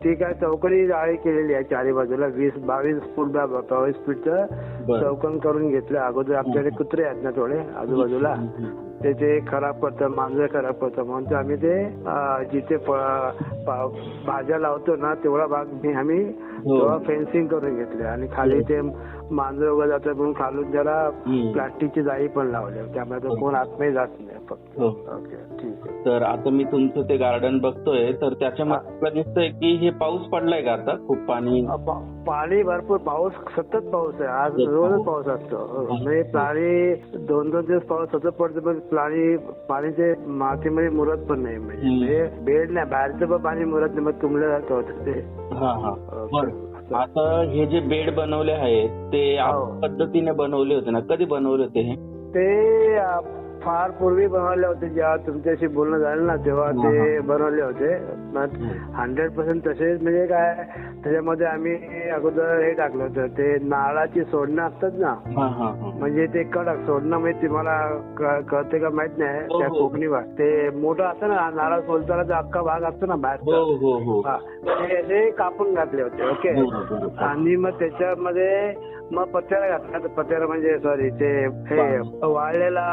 ती काय चौकणी जाळी केलेली आहे चारी बाजूला वीस बावीस फूट बा- बावीस फूटचं बरं. चौकन करून घेतलं अगोदर आमच्याकडे कुत्रे आहेत ना थोडे आजूबाजूला ते ते खराब पडतं मांजर खराब पडतं म्हणून ते आम्ही ते अं, जिथे प- पा- भाज्या लावतो ना तेवढा भाग मी आम्ही. तेव्हा फेन्सिंग करून घेतले. आणि खाली ते मांजर वगैरे जातात म्हणून खालून जरा हम्म. प्लास्टिकची जाळी पण लावली. त्यामुळे तो कोण आतमध्ये जात नाही फक्त. हो. ओके ठीक आहे. तर आता मी तुमचं ते गार्डन बघतोय. तर त्याच्यामध्ये आपल्याला दिसतंय की हे पाऊस पडलाय का आता? खूप पाणी. पाणी भरपूर. पाऊस सतत पाऊस आहे. आज रोजच पाऊस. असतो. हो. म्हणजे प्राणी दोन दोन दिवस पाऊस सतत पडतो पण पाणी पाणी ते मातीमध्ये मुरत पण नाही. म्हणजे बेड नाही. बाहेरचं पण पाणी मुरत नाही. मग तुंबल्यासारखं होतं ते. हा हा. बरं आता हे जे बेड बनवले आहेत ते हो. पद्धतीने बनवले होते ना? कधी बनवले होते हे? ते फार पूर्वी बनवले होते जेव्हा तुमच्याशी बोलणं झालं ना तेव्हा ते. बनवले होते. हंड्रेड पर्सेंट तसेच म्हणजे काय त्याच्यामध्ये आम्ही अगोदर हे टाकलं होतं ते नाळाची सोडणं असतात ना म्हणजे ते कडक सोडणं म्हणजे तुम्हाला कळते का माहीत नाही हो, त्या हो. कोकणी भाग ते मोठं असतं ना नारळ सोलताना जो अख्खा भाग असतो ना बाहेरचा. हो ते कापून घातले होते ओके. आणि मग त्याच्यामध्ये मग पत्र्याला घातला. पत्र्याला म्हणजे सॉरी ते हे वाळलेला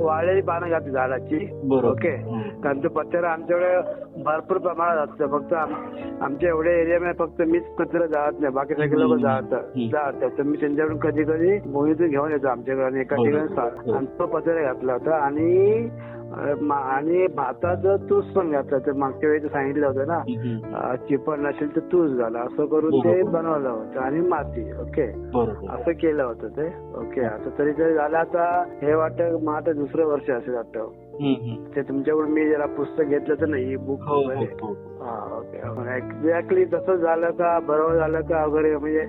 वाळलेली पानं घातली झाडाची. ओके. कारण तो पत्रा आमच्याकडे भरपूर प्रमाणात असतं. फक्त आम- आमच्या एवढ्या एरियामध्ये फक्त मीच पत्र जाळत नाही. बाकी सगळे लोक हम्म. जाळतात तर मी त्यांच्याकडून कधी कधी मोहितून घेऊन येतो आमच्याकडे. आणि एका ठिकाणी हो. आणि तो पत्रा घातला होता. आणि आणि भाताचं तूस पण घातलं तर मागच्या वेळी ते सांगितलं होतं ना चिपण नसेल तर तूस झाला असं करून ते. बनवलं होतं आणि माती ओके असं केलं होतं ते ओके आता तरी ते झालं आता हे वाटतं मग आता दुसरं वर्ष असेल वाटतं. ते तुमच्याकडून मी जरा पुस्तक घेतलं तर नाही बुक हो वगैरे. हो हो हा. एक्झॅक्टली तसं झालं का बरोबर झालं का वगैरे म्हणजे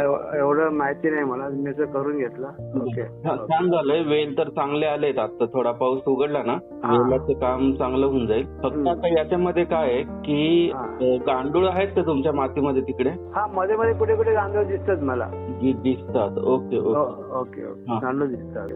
एव- एवढं माहिती नाही मला मी असं करून घेतलं. ओके छान झालंय. वेल तर चांगले आलेत आता. थोडा पाऊस उघडला ना. वेलाचं काम चांगलं होऊन जाईल. फक्त. आता याच्यामध्ये काय आहे की गांडूळ आहेत का तुमच्या मातीमध्ये तिकडे? हा मध्ये मध्ये कुठे कुठे गांधळ दिसतात मला. दिसतात. Okay okay. ओके. गांधळ दिसतात.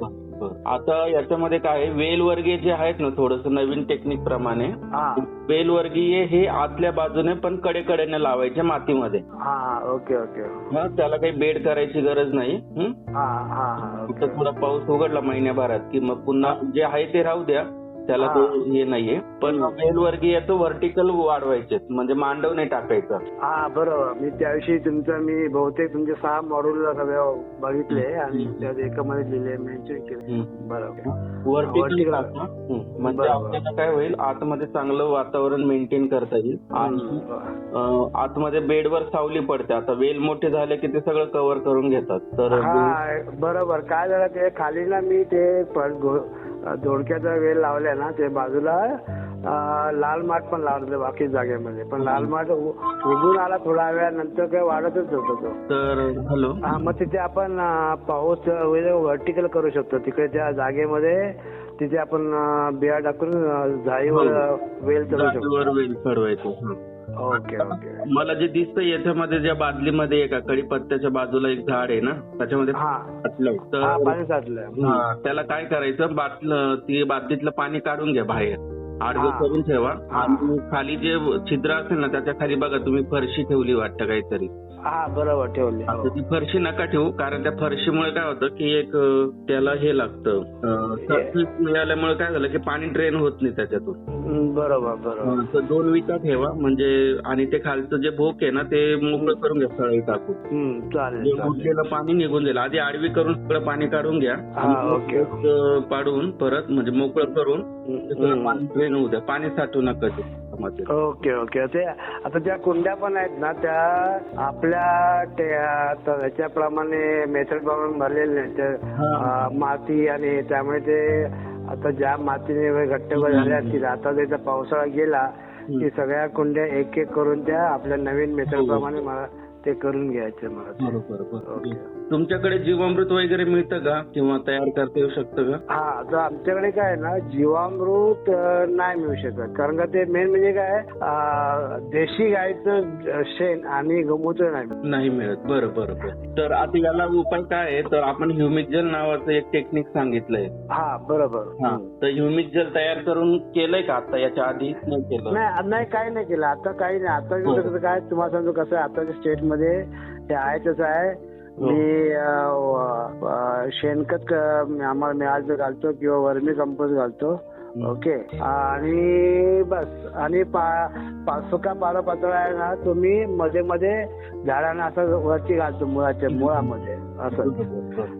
आता याच्यामध्ये काय आहे, वेलवर्गीय जे आहेत ना थोडस नवीन टेक्निक प्रमाणे हा. वेलवर्गीय हे आतल्या बाजूने पण कडेकडेने लावायचे मातीमध्ये. हा ओके ओके. हा, त्याला काही बेड करायची गरज नाही हं? हा हा हा ओके. थोडा पाऊस उघडला महिन्याभरात की मग पुन्हा जे आहे ते राहू द्या. त्याला हा. ते नाहीये. पण तो व्हर्टिकल वाढवायचे म्हणजे मांडव नाही टाकायचा. हा बरोबर. मी त्याविषयी तुमचं मी बहुतेक तुमचे सहा मॉड्यूल बघितले आणि. त्यात एकामध्ये लिहिले मेन्शन केले. बरोबर. व्हर्टिकल. म्हणजे. आपल्याला काय होईल आतमध्ये चांगलं वातावरण मेंटेन करता येईल. आणि आतमध्ये बेडवर सावली पडते. आता वेल मोठे झाले की ते सगळं कव्हर करून घेतात. तर बरोबर. काय झालं ते खाली ना मी ते दोडक्याचा वेल लावलाय ना ते बाजूला लाल माठ पण लावलं बाकी जागेमध्ये. पण लाल माठ उगून आला थोडा वेळानंतर काय वाढतच होतो तो. तर हॅलो? हा मग तिथे आपण पाऊस व्हर्टिकल करू शकतो. तिकडे त्या जागेमध्ये तिथे आपण बिया टाकून जाळीवर हो. अं, वेल चढू शकतो. जागेवर वेल चढवायचं. Okay okay. मला जे दिसतंय याच्यामध्ये ज्या बादलीमध्ये एका कडीपत्त्याच्या बाजूला एक झाड आहे ना त्याच्यामध्ये हा. हा पाणी हा, त्याला काय करायचं? बाटलं ती बादलीतलं पाणी काढून घ्या बाहेर. आडवं हा. करून ठेवा. हा. आणि खाली जे छिद्र असेल ना त्याच्याखाली बघा तुम्ही फरशी ठेवली वाटतं काहीतरी. हा बरोबर ठेवले. आता ती फरशी नका ठेवू कारण त्या फरशीमुळे काय होतं की एक अं, त्याला हे लागतं सरफेस मिळाल्यामुळे काय झालं की पाणी ड्रेन होत नाही त्याच्यातून हम्म, बरोबर बरोबर तर दोन विटा ठेवा म्हणजे आणि ते खालचं जे भोक आहे ना ते मोकळं करून घ्या सळई टाकून हम्म, चालेल जे चालेल उरलेलं पाणी निघून जाईल आधी आडवी करून सगळं पाणी काढून घ्या हा, आणि मग ओके. भोक, अं, पाडून परत म्हणजे मोकळं करून ते सगळं हम्म. पाणी ड्रेन होऊ द्या पाणी साठवू नका ते. Okay okay. ते आता ज्या कुंड्या पण आहेत ना त्या आपल्या ह्याच्याप्रमाणे मेथड प्रमाणे भरलेल्या नाहीत हा. माती आणि त्यामुळे ते आता ज्या मातीने घट्ट झाल्या असतील आता त्याचा पावसाळा गेला की सगळ्या कुंड्या एक एक करून त्या आपल्या नवीन मेथड प्रमाणे मला ते करून घ्यायचे मला बरोबर ओके. तुमच्याकडे जीवामृत वगैरे मिळतं का? किंवा तयार करता येऊ शकतं का? हा आता आमच्याकडे काय आहे ना जीवामृत अं, नाही मिळू शकत. कारण का ते मेन म्हणजे काय अं, देशी गायचं शेण आणि गोमूत्र नाही मिळत. नाही मिळत. बरं बरं बरं. तर आता याला उपाय काय आहे? तर आपण ह्युमिक जेल नावाचं एक टेक्निक सांगितलंय. हा बरोबर. हा तर ह्युमिक जेल तयार करून केलंय का आता? याच्या आधी नाही केलं. नाही नाही काही नाही केलं. आता काही नाही. आता. कसं काय तुम्हाला सांगतो कसं आहे. आताच्या स्टेट मध्ये ते आहे तसं आहे हो. मी शेणखत आम्हाला मिळालं तर घालतो किंवा वर्मी कंपोस्ट घालतो ओके. आणि बस आणि पा- पा- सुका पाला पातळ आहे ना तुम्ही मध्ये मध्ये झाडांना असं वरती घालतो मुळाच्या मुळामध्ये. असं.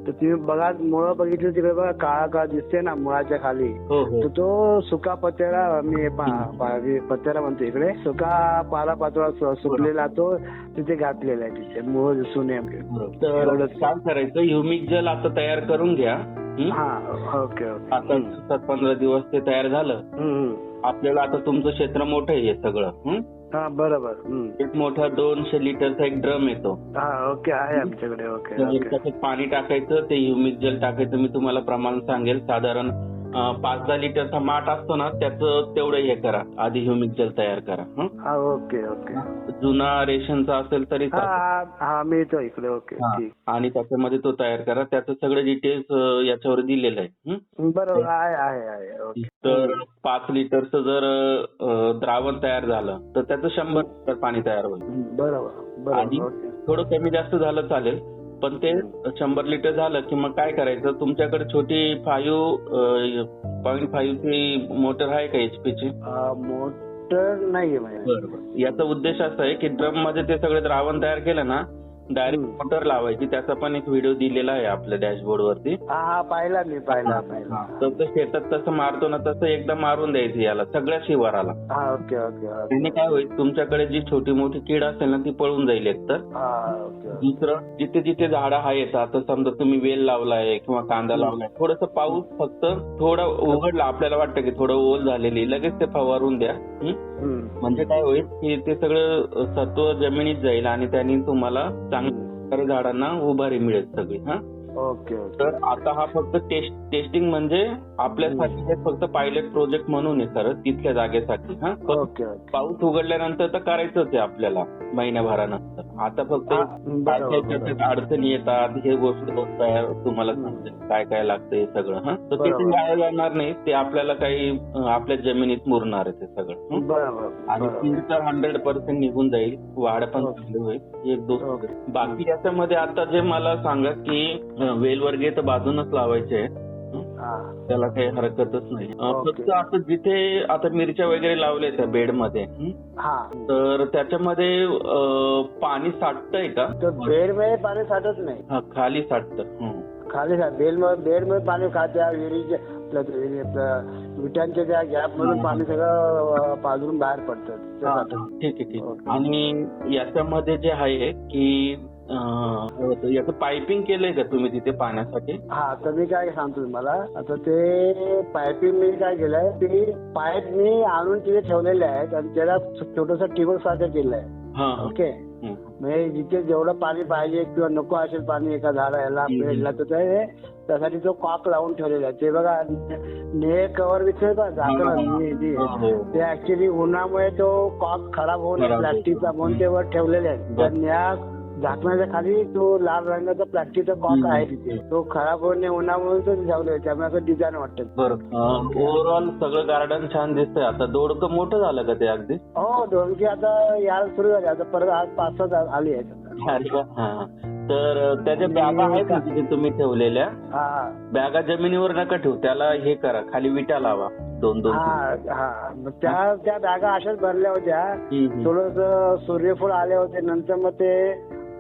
तर तुम्ही बघा मुळं बघितली तिकडे बघा काळा काळा दिसते ना मुळाच्या खाली. हो हो. तर तो सुका पत्तेरा मी पा- पा- पत्तेरा म्हणतो इकडे. सुका पाला पातोळा सुकलेला तो तिथे घातलेला आहे तिथे. मूळ दिसू नये तर एवढंच. काय करायचं? ह्युमिक जेल आता तयार करून घ्या. ओके आता सात पंधरा दिवस ते तयार झालं. आपल्याला आता तुमचं क्षेत्र मोठं आहे हे सगळं बरोबर. एक मोठा दोनशे लिटरचा एक ड्रम येतो. हा ओके आहे आमच्याकडे ओके तर ओके. त्याच्यात पाणी टाकायचं ते ह्युमिक जेल टाकायचं मी तुम्हाला प्रमाण सांगेल. साधारण पाच दहा लिटरचा माठ असतो ना त्याचं तेवढं हे करा. आधी ह्युमिक जेल तयार करा. हं? हा ओके ओके. जुना रेशनचा असेल तरी हा चालेल. हा हा मिळतो इकडे ओके हा. ठीक. आणि त्याच्यामध्ये तो तयार करा. त्याचं सगळं डिटेल्स याच्यावर दिलेलं आहे. हं? बरोबर आहे आहे आहे ओके. तर पाच लिटरचं जर अं, द्रावण तयार झालं तर त्याचं शंभर लिटर पाणी तयार होईल. बरोबर आणि बरोबर ओके. थोडं कमी जास्त झालं चालेल पण ते शंभर लिटर झालं की मग काय करायचं? तुमच्याकडे छोटी फायू पॉईंट फाईव्हची मोटर आहे का एचपीची मोटर नाहीये याचा उद्देश असा आहे की ड्रममध्ये ते सगळे द्रावण तयार केलं ना डायरेक्ट. मोटर लावायची त्याचा पण एक व्हिडिओ दिलेला आहे आपल्या डॅशबोर्ड वरती हा हा पाहिला मी पाहिला पाहिला तर ते शेतात तसं मारतो ना तसं एकदा मारून द्यायचं याला सगळ्या शिवाराला हा ओके ओके ओके त्याने काय होईल तुमच्याकडे जी छोटी मोठी कीड असेल ना ती पळून जाईल एकतर हा ओके ओके. दुसरं जिथे जिथे झाडं आहेत आता समजा तुम्ही वेल लावलाय किंवा कांदा लावलाय थोडस पाऊस फक्त थोडा उघडला आपल्याला वाटतं की थोडं ओल झालेली लगेच ते फवारून द्या हं? हम्म. म्हणजे काय होईल की ते सगळं सत्व जमिनीत जाईल आणि त्यांनी तुम्हाला चांगल्या झाडांना उभारी मिळेल सगळी हा? ओके तर आता हा फक्त टेस्ट टेस्टिंग म्हणजे आपल्यासाठी हे फक्त पायलट प्रोजेक्ट म्हणून आहे सर तिथल्या जागेसाठी हा. ओके पाऊस उघडल्यानंतर तर करायचंच आहे आपल्याला महिन्याभरानंतर. आता फक्त अडचणी येतात हे गोष्ट तुम्हाला समजेल काय काय लागतं हे सगळं हा. तर ते बरोबर. वाया जाणार नाही ते आपल्याला काही आपल्या जमिनीत मुरणार आहे ते सगळं आणि. कीड तर हंड्रेड पर्सेंट निघून जाईल वाढ पण. चांगली होईल एक दोन. बाकी याच्यामध्ये आता जे मला सांगा की वेलवर्गीय तर बाजूनच लावायचे. त्याला काही हरकतच नाही. फक्त आता जिथे आता मिरच्या वगैरे लावल्या त्या बेडमध्ये तर त्याच्यामध्ये पाणी साठतंय का? तर बेडमध्ये पाणी साठत नाही. हा खाली साठतं. खाली बेडमध्ये बेडमध्ये पाणी खात्या विहिरीच्या विटांच्या त्या गॅप मधून पाणी सगळं अं, पाझरून बाहेर पडतं. ठीक आहे ठीक. आणि याच्यामध्ये जे आहे की याचं पायपिंग केलंय का तुम्ही तिथे पाण्यासाठी हा तर मी काय सांगतो तुम्हाला आता ते पायपिंग मी काय केलंय ते पाईप मी आणून तिथे ठेवलेले आहेत आणि त्याला छोटस ठिबक सारखं केलंय हा हा. ओके हं. म्हणजे जिथे जेवढं पाणी पाहिजे किंवा नको असेल पाणी एका झाडाला हम्म. पेडला तर ते त्यासाठी तो कॉक लावून ठेवलेला आहे ते बघा ने कव्हर विचार का झाकण हो. ते ऍक्च्युली उन्हामुळे तो कॉक खराब होऊ नये खराब होतो. प्लास्टिकचा म्हणून ते वर ठेवलेले आहेत या झाकणाच्या खाली तो लाल रंगाचा प्लास्टिकचा कॉक. आहे तिथे. तो खराब होऊ नये उन्हामुळे तो त्यामुळे असं डिझाईन वाटतं. बरं. ओव्हरऑल सगळं गार्डन छान दिसतंय आता. दोडकं मोठं झालं का ते अगदी? हो दोनकी आता यायला सुरू झाली. आता परत आज पाच सहा आली आहेत आता. अरे वा. हा. तर त्याच्या बॅगा आहेत ना तिथे तुम्ही ठेवलेल्या? हा. बॅगा जमिनीवर नका ठेवू. त्याला हे करा. खाली विटा लावा. दोन दोन हा हा. मग त्या त्या बॅगा अशाच भरल्या होत्या. हम्म, हम्म. थोडस सूर्यफूल आले होते. नंतर मग ते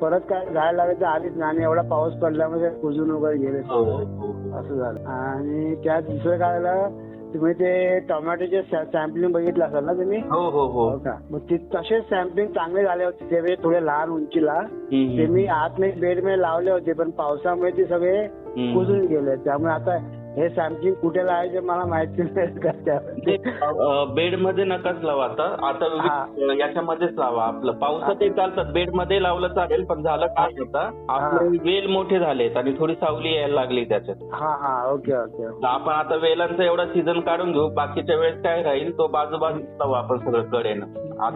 परत काय झाड लागायचं आलीच नाही. आणि एवढा पाऊस पडल्यामुळे ते कुजून वगैरे गेले हो, हो, हो. असं झालं. आणि त्यात दुसरं काय झालं तुम्ही ते टोमॅटोचे सॅम्पलिंग बघितलं असाल ना तुम्ही? हो हो हो. का? मग ते तसे सॅम्पलिंग चांगले झाले होते. ते वेळी थोडे लहान उंचीला. ते. मी आत नाही बेडमध्ये लावले होते पण पावसामुळे ते सगळे. कुजून गेले. त्यामुळे आता हे सॅम्पलिंग कुठे लावायचे मला माहिती नाही. बेडमध्ये नकाच लावा आता. आता याच्यामध्येच लावा आपलं. पावसातही चालतात. बेडमध्ये लावलं चालेल पण झालं काय होता आपले वेल मोठे झालेत आणि थोडी सावली यायला लागली त्याच्यात. हा हा. ओके ओके आपण आता वेलांचा एवढा सीझन काढून घेऊ. बाकीच्या वेळेस काय राहील? तो बाजूबाजू लावू आपण सगळं कडेनं.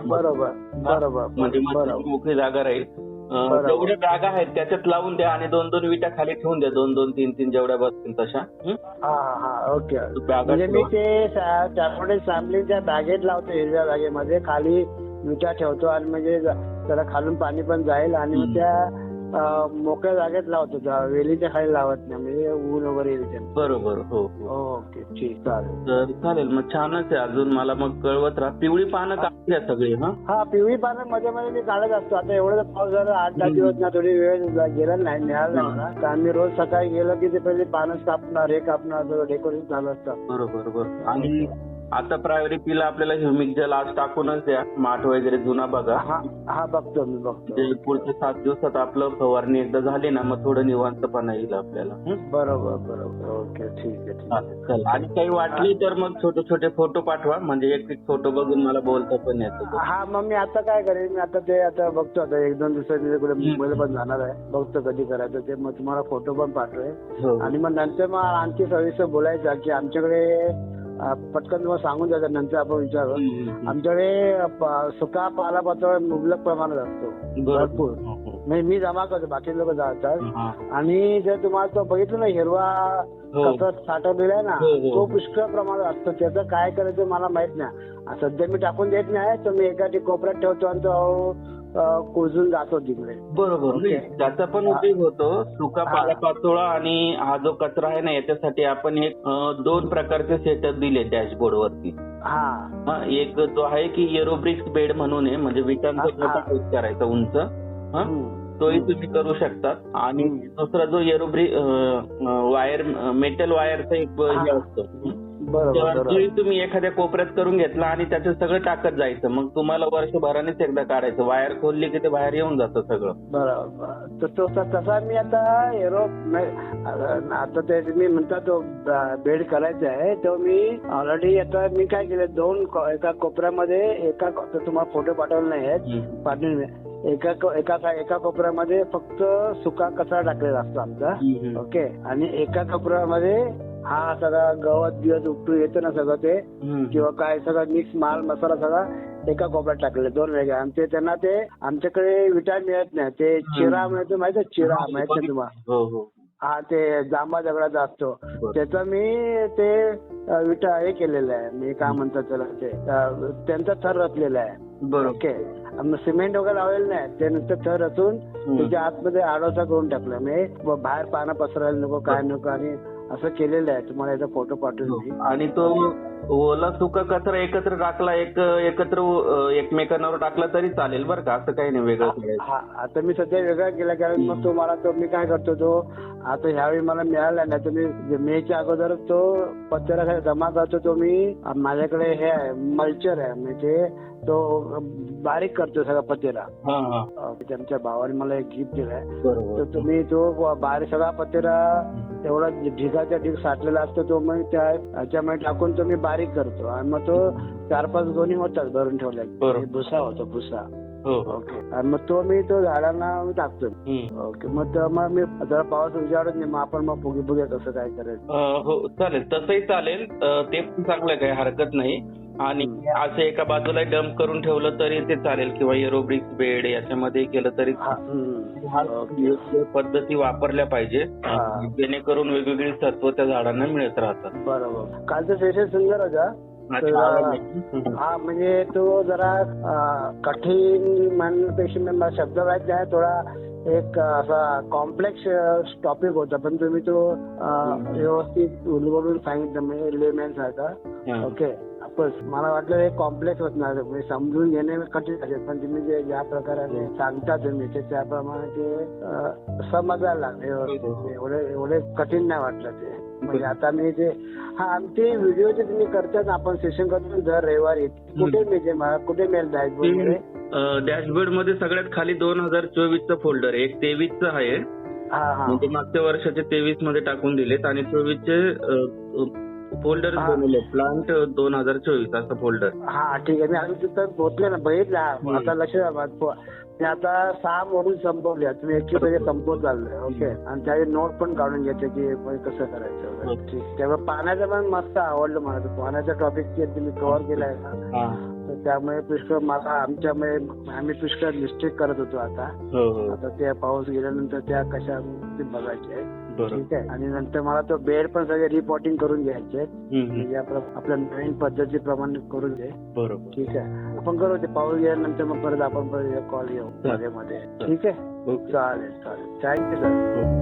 बरोबर बरोबर म्हणजे मोकळी जागा राहील. जेवढ्या जागा आहेत त्याच्यात लावून द्या आणि दोन दोन विटा खाली ठेवून द्या दोन दोन तीन तीन जेवढ्या बसतील तशा हं? हा ओके बॅगा म्हणजे मी. ते त्यामुळे सॅम्पलिंगच्या बॅगेत लावतो हिरव्या बॅगेमध्ये खाली विटा ठेवतो आणि म्हणजे त्याला खालून पाणी पण जाईल आणि. त्या मोकळ्या जागेत लावतो. वेलीच्या खाली लावत नाही म्हणजे ऊन वगैरे येईल. बरोबर हो हो. ओके ठीक चालेल. तर चालेल मग छानच आहे अजून. मला मग कळवत राहा. पिवळी पानं काढली द्या सगळी हा? हा पिवळी पानं मध्ये मध्ये मी काढत असतो. आता एवढं पाऊस झाला आठ दहा दिवस ना थोडी वेळ गेला नाही मिळाला मला. तर आम्ही रोज सकाळी गेलो की ते पहिले पानच कापणार हे कापणार डेकोरेशन चालू असतं. बरोबर बरोबर. आणि आता प्रायोरिटीला आपल्याला ह्युमिक जेल आज टाकूनच द्या. माठ वगैरे जुना बघा. हा हा बघतो मी बघतो. म्हणजे पुढच्या सात दिवसात आपलं फवारणी एकदा झाली ना मग थोडं निवांतपणा येईल आपल्याला. हं? बरोबर बरोबर. ओके ठीक आहे ठीक आहे. चालेल, चालेल. आणि काही वाटली तर मग छोटे छोटे फोटो पाठवा. म्हणजे एक एक फोटो बघून मला बोलता पण येतं. हा मग मी आता काय करेन? मी आता ते आता बघतो आता. एक दोन दिवसात मी कुठे मुंबईला पण जाणार आहे. बघतो कधी करायचं ते. मग तुम्हाला फोटो पण पाठवेल हो. आणि मग नंतर मग आणखी सविस्तर बोलायचं की आमच्याकडे पटकन तुम्हाला सांगून द्यायचं नंतर आपण विचारू. आमच्याकडे सुका पालापाचोळा मुबलक प्रमाणात असतो. भरपूर हो, हो. म्हणजे मी जमा करतो बाकी लोक जातात. आणि जर तुम्हाला तो बघितलं ना हिरवा हो. कसा साठवलेला आहे ना. तो पुष्कळ प्रमाणात असतो त्याचं काय करायचं मला माहीत नाही सध्या मी टाकून देत नाही तर मी एका कोपऱ्यात ठेवतो आणि तो कुजून जातो तिकडे. बरोबर. त्याचा पण उपयोग होतो. सुका. पालापाचोळा आणि हा जो कचरा आहे ना याच्यासाठी आपण एक दोन प्रकारचे सेटअप दिले डॅशबोर्ड वरती. हा. एक जो आहे की एरोब्रिक्स बेड म्हणून आहे म्हणजे विटांचा. यूज करायचा उंच. हा? तोही तुम्ही करू शकतात. आणि. दुसरा जो एरोब्रिक वायर मेटल वायरचा एक हा. असतो. तोही तुम्ही एखाद्या कोपऱ्यात करून घेतला आणि त्याच्यात सगळं टाकत जायचं मग तुम्हाला वर्षभरानेच एकदा काढायचं. वायर खोलली की ते बाहेर येऊन जातं सगळं. बरोबर तसा मी आता एरो आता ते मी म्हणता तो बेड करायचा आहे तो मी ऑलरेडी आता मी काय केलं दोन एका कोपऱ्यामध्ये एका तुम्हाला फोटो पाठवले नाही आहेत. पाठवून एका एका एका कोपऱ्यामध्ये फक्त सुका कचरा टाकलेला असतो आमचा. ओके? आणि एका कोपऱ्यामध्ये हा सगळा गवत बिवत उपटून येतं ना सगळं ते. किंवा काय सगळं मिक्स माल मसाला सगळा एका कोपऱ्यात टाकले दोन वेगळ्या आणि ते त्यांना ते आमच्याकडे विटा मिळत नाही. ते चिरा मिळतो माहिती चिरा माहीत नाही तुम्हाला? हो हो. हा ते जांभा दगडाचा असतो. त्याचा मी ते विटा हे केलेलं आहे. मी काय म्हणतात त्याला ते त्यांचा थर रचलेला आहे. ओके. सिमेंट वगैरे लावलेलं नाही. ते नुसतं थर रचून त्याच्या आतमध्ये आडोसा करून टाकलं. मी बाहेर पानं पसरायला नको काय नको आणि असं केलेलं आहे. तुम्हाला याचा फोटो पाठवून मी. आणि तो ओला सुका कचरा एकत्र टाकला एक एकत्र एकमेकांवर टाकला तरी चालेल बरं का? असं काही नाही वेगळं हा आता मी सध्या वेगळा केला कारण मग तो मला तो मी काय करतो तो आता ह्यावेळी मला मिळाला नाही. तर मी मेच्या अगोदर तो पत्त्याला जमा करतो तो मी माझ्याकडे हे आहे मल्चर आहे. म्हणजे तो बारीक करतो सगळा पत्तेला त्यांच्या भावाने मला एक गिफ्ट दिलाय. तर तुम्ही तो बारीक सगळा पत्तेला तेवढा ढिगाच्या ढिग साठलेला असतो तो मग त्या ह्याच्यामध्ये टाकून तो मी बारीक करतो. आणि मग तो चार पाच गोणी होतात भरून ठेवल्या. भुसा होतो भुसा. हो. ओके. आणि मग तो मी तो झाडांना टाकतो. ओके. मग मग मी जरा पाऊस विचारत नाही मग आपण मग फुगे फुगे कसं काय करायचं हो चालेल. तसंही चालेल. ते पण चांगलं काही हरकत नाही. आणि असं एका बाजूला डंप करून ठेवलं तरी ते चालेल किंवा एरोब्रिक्स बेड याच्यामध्ये केलं तरी पद्धती वापरल्या पाहिजे. जेणेकरून वेगवेगळी तत्व त्या झाडांना मिळत राहतात. बरोबर. कालचं सेशन सुंदर होता. येतो? हा म्हणजे तो जरा कठीण म्हणण्यापेक्षा मी मला शब्द माहीत नाही थोडा एक असा कॉम्प्लेक्स टॉपिक होता. पण तुम्ही तो व्यवस्थित उलगडून सांगितलं म्हणजे लेमॅन सारखा. ओके बस मला वाटलं हे कॉम्प्लेक्स होत नाही म्हणजे समजून घेणे कठीण असेल पण तुम्ही जे ज्या प्रकारे सांगता तुम्ही ते त्याप्रमाणे ते समजायला लागले एवढे एवढे कठीण नाही वाटलं ते. म्हणजे आता मी ते हा ते व्हिडिओ जे तुम्ही करतात आपण सेशन करतो दर रविवारी. कुठे मिळते मला कुठे मिळेल डॅशबोर्ड डॅशबोर्डमध्ये? सगळ्यात खाली दोन हजार चोवीस चं फोल्डर आहे. एक तेवीस चं आहे. हा हा. म्हणजे मागच्या वर्षाचे तेवीसमध्ये टाकून दिलेत. आणि चोवीसचे फोल्डर हा. बनवले. प्लांट दोन हजार चोवीस असं फोल्डर हा ठीक आहे. मी अजून तिथं पोहोचले ना बघितला हम्म. आता लक्ष द्या. पो- मी आता सहा मॉड्यूल संपवले. तुम्ही एकशे पैसे संपवत चाललोय. ओके आणि त्याचे नोट पण काढून घ्यायचे की म्हणजे कसं करायचं वगैरे. ओके. ठीक. त्यामुळे पाण्याचं पण मस्त आवडलं मला. ते पाण्याच्या टॉपिक तुम्ही कव्हर केलाय ना. हा. तर त्यामुळे पुष्कळ मला आमच्यामुळे आम्ही पुष्कळ मिस्टेक करत होतो आता. हो हो. आता त्या पाऊस गेल्यानंतर त्या कशा ते बघायचे ठीक आहे? आणि नंतर मला तो बेड पण सगळे रिपोर्टिंग करून घ्यायचे. म्हणजे आपलं आपल्या नवीन पद्धतीप्रमाणे करून घे. बरोबर. ठीक आहे? आपण करू ते पाऊस गेल्यानंतर मग परत आपण परत कॉल घेऊ मध्ये मध्ये. ठीक आहे? चालेल चालेल. Thank you sir.